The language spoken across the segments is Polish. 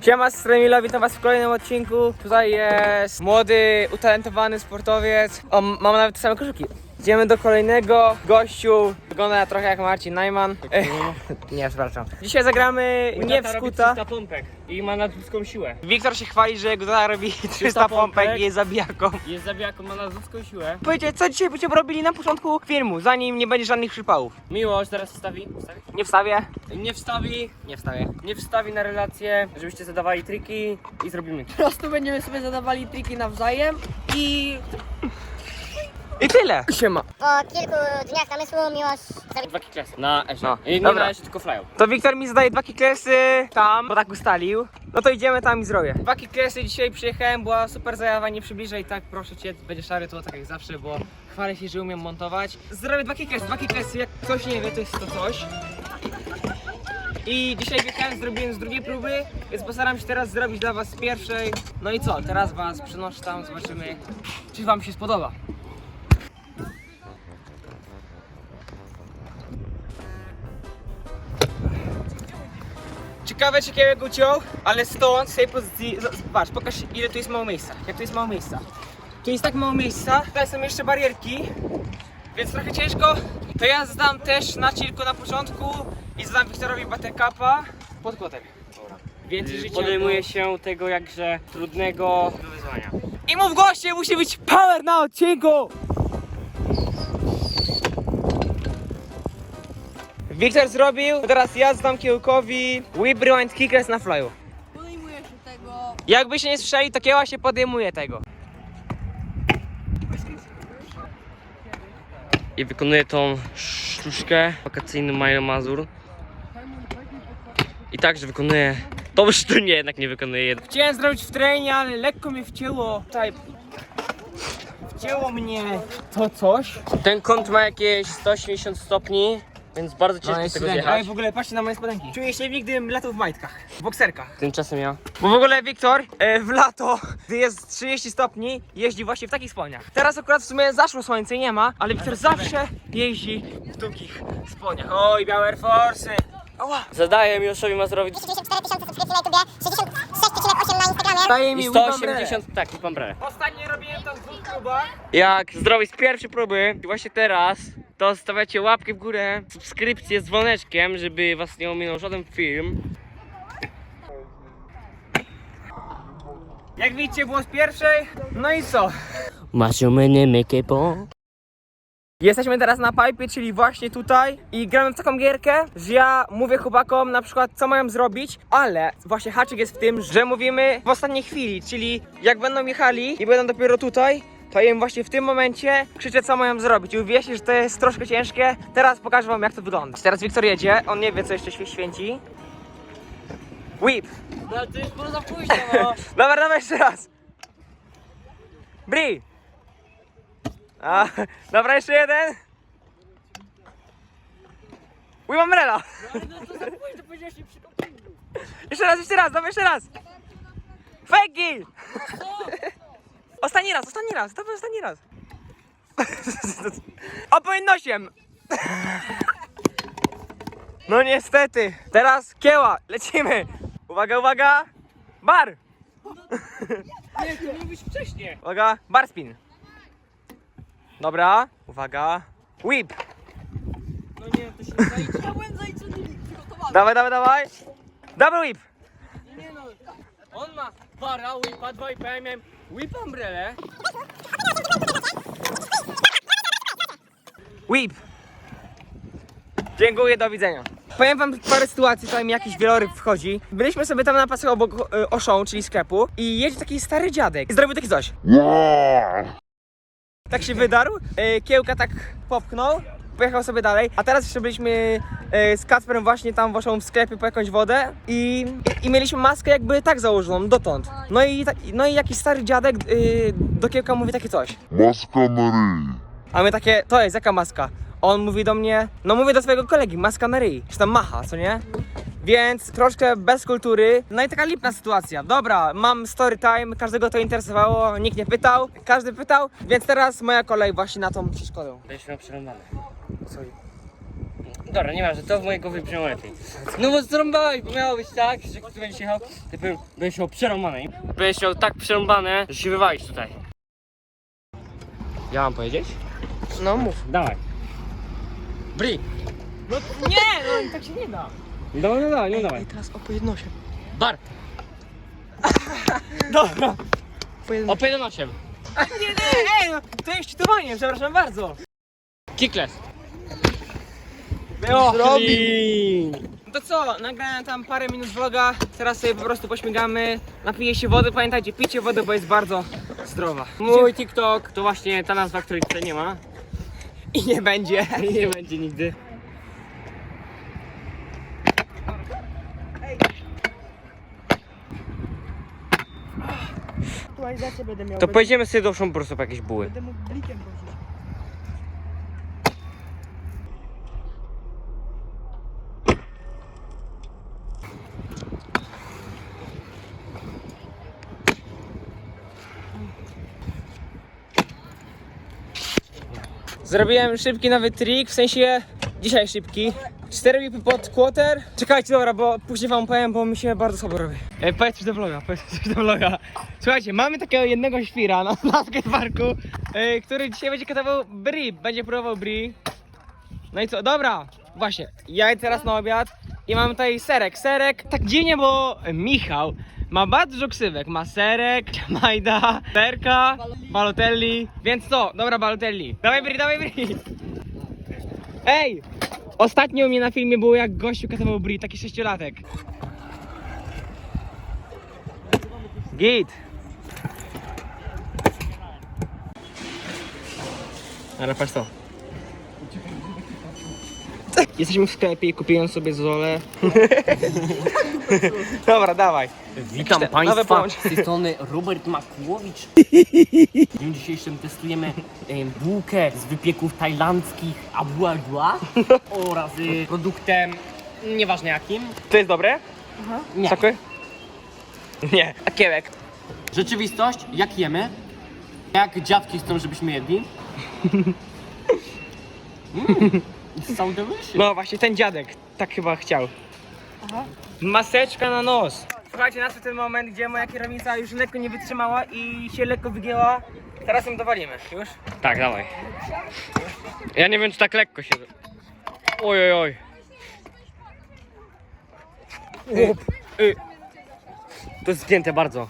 Siema, z Milo, witam was w kolejnym odcinku. Tutaj jest młody, utalentowany sportowiec. O, mam nawet te same koszulki. Idziemy do kolejnego gościu. Wygląda trochę jak Marcin Najman. Eh, nie, przepraszam. Dzisiaj zagramy nie w skuta. 300 pompek i ma nadludzką siłę. Wiktor się chwali, że jego tata robi 300 pompek pompek. i jest zabijaką. Jest zabijaką, ma nadludzką siłę. Powiedzcie, co dzisiaj będziemy robili na początku filmu, zanim nie będzie żadnych przypałów. Miłość teraz wstawi. wstawi? Nie wstawię. Nie wstawi. Nie wstawię. Nie wstawi na relację, żebyście zadawali triki i zrobimy to. Po prostu będziemy sobie zadawali triki nawzajem i I tyle. Siema. Po kilku dniach namysłu miłość zrobił Dwa kikles na Esie. No, I nie dobra. na Esie, tylko flyu. To Wiktor mi zadaje dwa kiklesy tam, bo tak ustalił. No to idziemy tam i zrobię. Dwa kiklesy dzisiaj przyjechałem, była super zajawa, nie przybliżaj tak, proszę cię, będzie szary to tak jak zawsze, bo chwalę się, że umiem montować. Zrobię dwa kiklesy, dwa kiklesy, jak ktoś nie wie, to jest to coś. I dzisiaj wjechałem, zrobiłem z drugiej próby, więc postaram się teraz zrobić dla was z pierwszej. No i co, teraz was przenoszę tam, zobaczymy, czy wam się spodoba. Ciekawe czy kiełek uciął, ale stąd z tej pozycji, z- z- patrz, pokaż ile tu jest mało miejsca, jak tu jest mało miejsca. Tu jest tak mało miejsca, tutaj są jeszcze barierki, więc trochę ciężko. To ja zdam też na chillku na początku i zdam Wiktorowi buttercupa pod kłotek. Więc życie Podejmuje się tego jakże trudnego wyzwania. I mów goście, musi być power na odcinku! Wiktor zrobił, teraz ja zdam kiełkowi whip rewind kickers na flyu. podejmuję się tego. Jakby się nie słyszeli, to kieła się podejmuje tego. I wykonuję tą sztuczkę wakacyjny Milo Mazur. I także wykonuję tą sztuczkę, nie, jednak nie wykonuję. Chciałem zrobić w terenie, ale lekko mnie wcięło. Tutaj. Wcięło mnie to coś. Ten kąt ma jakieś 180 stopni, więc bardzo ciężko jest tego zjechać. Ej, w ogóle patrzcie na moje spodenki. Czuję się gdybym latał w majtkach, w bokserkach. Tymczasem ja. Bo w ogóle Wiktor e, w lato, gdy jest 30 stopni, jeździ właśnie w takich spodniach. Teraz akurat w sumie zaszło słońce i nie ma, ale Wiktor zawsze jeździ w długich spodniach. Oj, białe Air Force'y. Ała. Zadaję Miłoszowi Mazurowi 294 tysiące subskrypcji na YouTubie, 66,8 na Instagramie. Daje i mi 180, tak, i pambrę. Ostatnio robiłem to w dwóch klubach. Jak zrobić z pierwszej próby, właśnie teraz, to stawiacie łapkę w górę, subskrypcję z dzwoneczkiem, żeby was nie ominął żaden film. Jak widzicie, było z pierwszej. No i co? Masz mnie mykie po. Jesteśmy teraz na pipe, czyli właśnie tutaj i gramy w taką gierkę, że ja mówię chłopakom na przykład co mają zrobić, ale właśnie haczyk jest w tym, że mówimy w ostatniej chwili, czyli jak będą jechali i będą dopiero tutaj, to im właśnie w tym momencie krzyczę co mają zrobić i uwierzcie, że to jest troszkę ciężkie. Teraz pokażę wam jak to wygląda. Teraz Wiktor jedzie, on nie wie co jeszcze święci. Whip! No ale to już było za późno, no. Dobra, dawaj jeszcze raz. Bri. A, dobra, jeszcze jeden. Whip umbrella. Jeszcze raz, jeszcze raz, dawaj jeszcze raz. Fake Ostatni raz, ostatni raz, dawaj ostatni raz. Opowinnosiem. No niestety. Teraz kieła, lecimy. Uwaga, uwaga. Bar. Nie, to miał być wcześniej. Uwaga, bar spin. Dobra, uwaga. Whip. No nie, to się nie zaliczy. Ja byłem zaliczony przygotowany. Dawaj, dawaj, dawaj. Double whip. Nie no, on ma para, whipa, dwa whipa, ja miałem whip umbrelę. Whip. Dziękuję, do widzenia. Powiem wam parę sytuacji, mi jakiś wieloryb wchodzi. Byliśmy sobie tam na pasach obok e, Oszą, czyli sklepu i jedzie taki stary dziadek i zrobił takie coś. Tak się wydarł, e, kiełka tak popchnął, pojechał sobie dalej, a teraz jeszcze byliśmy e, z Kacperem właśnie tam waszą w sklepie po jakąś wodę i, i mieliśmy maskę jakby tak założoną, dotąd. No i, ta, no i jakiś stary dziadek e, do kiełka mówi takie coś. Maska na ryj. A my takie, to jest jaka maska? On mówi do mnie, no mówię do swojego kolegi, maska na ryj, czy tam macha, co nie? Więc troszkę bez kultury, no i taka lipna sytuacja. Dobra, mam story time, każdego to interesowało, nikt nie pytał, każdy pytał, więc teraz moja kolej właśnie na tą przeszkodę. Miał przerąbane. Sorry. Dobra, nieważne, to w mojej głowie brzmiało lepiej. No bo zrąbałeś, bo miało być tak, że jak tu będziesz jechał, ty by- będziesz miał przerąbane. Będziesz miał tak przerąbane, że się wywalisz tutaj. Ja mam powiedzieć? No mów. Dawaj. Bri. No nie, no tak się nie da. Dawaj, no dawaj, no dawaj. Teraz o po jednosie. Bar. Dobra. O 1,8. Nie, nie, ej, no, to jest czytowanie, przepraszam bardzo. Kickless. Zrobił. No to co, nagrałem tam parę minut vloga, teraz sobie po prostu pośmigamy, napiję się wody, pamiętajcie, picie wody, bo jest bardzo zdrowa. Mój TikTok to właśnie ta nazwa, której tutaj nie ma. I nie będzie. I nie będzie nigdy. Aktualizację będę miał. To pojedziemy sobie do po prostu po jakieś buły. Będę mógł blikiem prosić. Zrobiłem szybki nowy trik, w sensie dzisiaj szybki. 4 whipy pod quarter. Czekajcie, dobra, bo później wam powiem, bo mi się bardzo słabo robi. E, powiedz coś do vloga, powiedz coś do vloga. Słuchajcie, mamy takiego jednego świra na, na e, który dzisiaj będzie katował bri, będzie próbował bri. No i co, dobra, właśnie, ja teraz na obiad i mam tutaj serek. Serek, tak dziwnie, bo Michał ma bardzo ksywek. Ma serek, Majda, serka, Balotelli. Więc co, dobra Balotelli. Dawaj bri, dawaj bri. Ej, ostatnio u mnie na filmie było jak gościu katował bri, taki sześciolatek. Git. Ale patrz to. Jesteśmy w sklepie i kupiłem sobie zolę. Dobra, dawaj. Witam Państwa, połączenie. z tej strony Robert Makłowicz. W dniu dzisiejszym testujemy e, bułkę z wypieków tajlandzkich Abua Dua oraz e, produktem nieważne jakim. To jest dobre? Nie. Sokły? Nie. A kiełek? Rzeczywistość, jak jemy, jak dziadki chcą, żebyśmy jedli. Mm, it's so delicious. No właśnie, ten dziadek tak chyba chciał. Maseczka na nos. Słuchajcie, nadszedł ten moment, gdzie moja kierownica już lekko nie wytrzymała i się lekko wygięła. Teraz ją dowalimy. Już? Tak, dawaj. Ja nie wiem, czy tak lekko się... Oj, oj, oj. Y, To jest zgięte bardzo.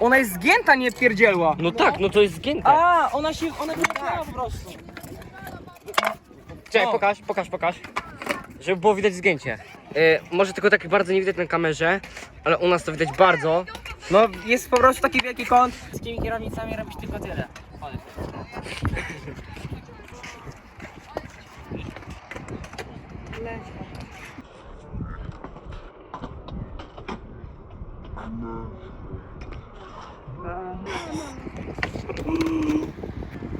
ona jest zgięta, nie pierdzielła. No tak, no to jest zgięte. A, ona się, ona nie po prostu. Czekaj, O. pokaż, pokaż, pokaż. Żeby było widać zgięcie. Y, może tylko tak bardzo nie widać na kamerze, ale u nas to widać bardzo. No jest po prostu taki wielki kąt. Z takimi kierownicami robić tylko tyle.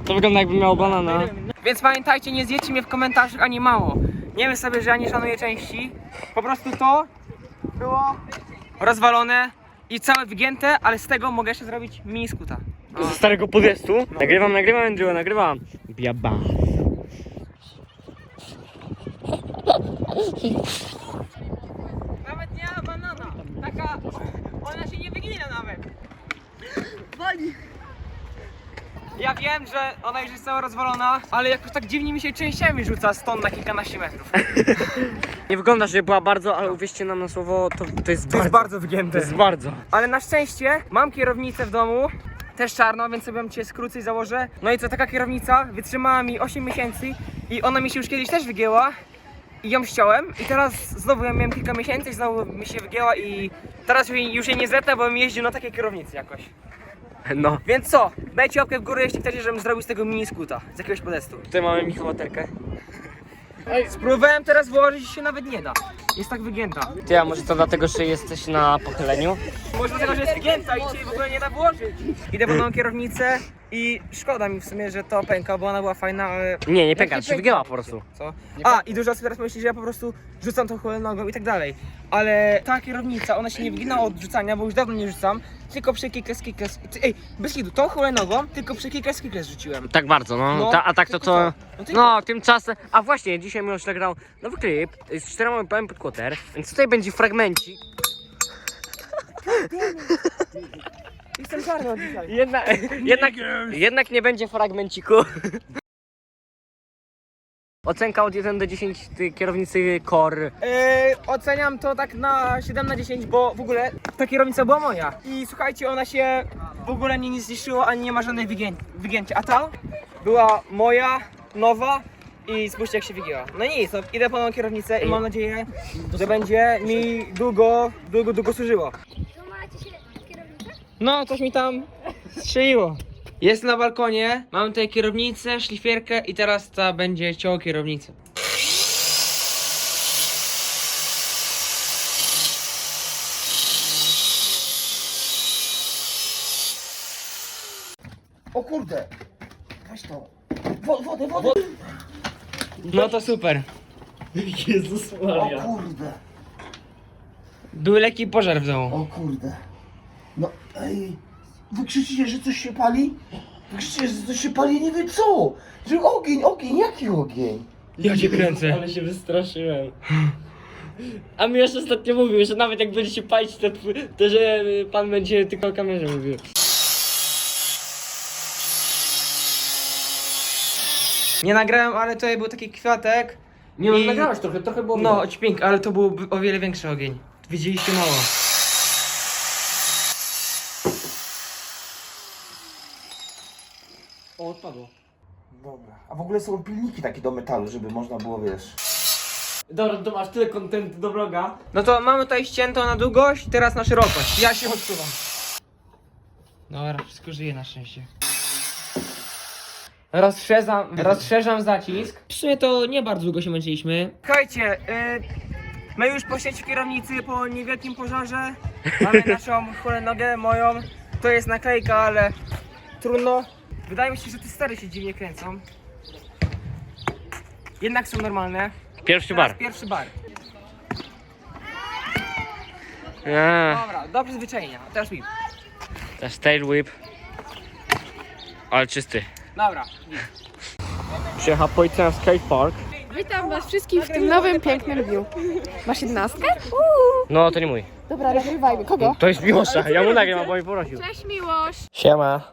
To wygląda jakby miało banana. Więc pamiętajcie, nie zjecie mnie w komentarzach ani mało. Nie wiem sobie, że ja nie szanuję części. Po prostu to było rozwalone i całe wygięte, ale z tego mogę jeszcze zrobić mini skuta. Ze starego podiestu. Nagrywam, nagrywam, Andrew, nagrywam. Biaba. Nawet nie ma banana. Taka, ona się nie wygina nawet. Wali. Ja wiem, że ona już jest cała rozwalona, ale jakoś tak dziwnie mi się częściami rzuca stąd na kilkanaście metrów. Nie wygląda, że była bardzo, ale uwierzcie nam na słowo, to, to jest To bardzo. jest bardzo To wygięte. jest bardzo. Ale na szczęście mam kierownicę w domu, też czarną, więc sobie ją dzisiaj skrócę i założę. No i co, taka kierownica wytrzymała mi 8 miesięcy i ona mi się już kiedyś też wygięła i ją ściąłem i teraz znowu ją miałem kilka miesięcy i znowu mi się wygięła i teraz już jej, już jej nie zetnę, bo bym jeździł na takiej kierownicy jakoś. No. Więc co, dajcie łapkę w górę, jeśli chcecie, żebym zrobił z tego mini skuta, z jakiegoś podestu. Tutaj mamy Michałaterkę. Spróbowałem teraz włożyć się nawet nie da. Jest tak wygięta. Ty, a może to dlatego, że jesteś na pochyleniu? Może dlatego, że jest wygięta i cię w ogóle nie da włożyć. Idę po nową kierownicę i szkoda mi w sumie, że to pęka, bo ona była fajna, ale... Nie, nie pęka, się wygięła po prostu. Co? A, i dużo osób teraz myśli, że ja po prostu rzucam tą hulajnogą i tak dalej. Ale ta kierownica, ona się nie wygina od rzucania, bo już dawno nie rzucam, tylko przy kikles, kikles. Ej, bez hitu, tą hulajnogą tylko przy kikles, kikles rzuciłem. Tak bardzo, no. No, Ta, a tak to tylko co? to. No tylko No, tymczasem. A właśnie, dzisiaj Miłosz nagrał nowy klip z czterema pałem pod więc tutaj będzie fragmencik. Jestem czarny od dzisiaj. Jedna, jednak, jednak nie będzie fragmenciku. Ocenka od 1 do 10 tej kierownicy Core. Eee, oceniam to tak na 7 na 10, bo w ogóle ta kierownica była moja. I słuchajcie, ona się w ogóle nie zniszczyła, ani nie ma żadnej wygię wygięcia. A ta była moja, nowa i spójrzcie jak się wygięła. No nic, no, idę po nową kierownicę i mam nadzieję, że będzie mi długo, długo, długo służyło. No, coś mi tam strzeliło. Jest na balkonie, mam tutaj kierownicę, szlifierkę i teraz ta będzie ciało kierownicy. O kurde! Weź to. Wo- Wodę, wodę! No to super. O kurde! Był lekki pożar w domu. O kurde! No ej! Wy krzyczycie, że coś się pali? Wy krzyczycie, że coś się pali, nie wiem co! Że ogień, ogień, jaki ogień? Ja cię kręcę. Ale się wystraszyłem. A mi jeszcze ostatnio mówił, że nawet jak będzie się palić, to, to że pan będzie tylko o kamerze mówił. Nie nagrałem, ale tutaj był taki kwiatek. Nie no, I- nagrałeś trochę, trochę było No, widać. ćpink, ale to był o wiele większy ogień. Widzieliście mało. O, odpadło. Dobra. A w ogóle są pilniki takie do metalu, żeby można było, wiesz... Dobra, to masz tyle kontentu do vloga. No to mamy tutaj ścięto na długość, teraz na szerokość. Ja się odczuwam. Dobra, wszystko żyje na szczęście. Rozszerzam, rozszerzam zacisk. W sumie to nie bardzo długo się męczyliśmy. Słuchajcie, y, my już po sieci kierownicy, po niewielkim pożarze mamy naszą hulajnogę moją. To jest naklejka, ale trudno. Wydaje mi się, że te stare się dziwnie kręcą. Jednak są normalne. Pierwszy Teraz bar. pierwszy bar. Eee, Dobra, do przyzwyczajenia. A Teraz whip. jest tail whip. Ale czysty. Dobra. Przyjechał policja na skatepark. Witam was wszystkich w tym nowym, pięknym dniu. Masz jedenastkę? No, to nie mój. Dobra, nagrywajmy. Kogo? To jest Miłosza, ja mu nagram, bo mi prosił. Cześć Miłosz! Siema.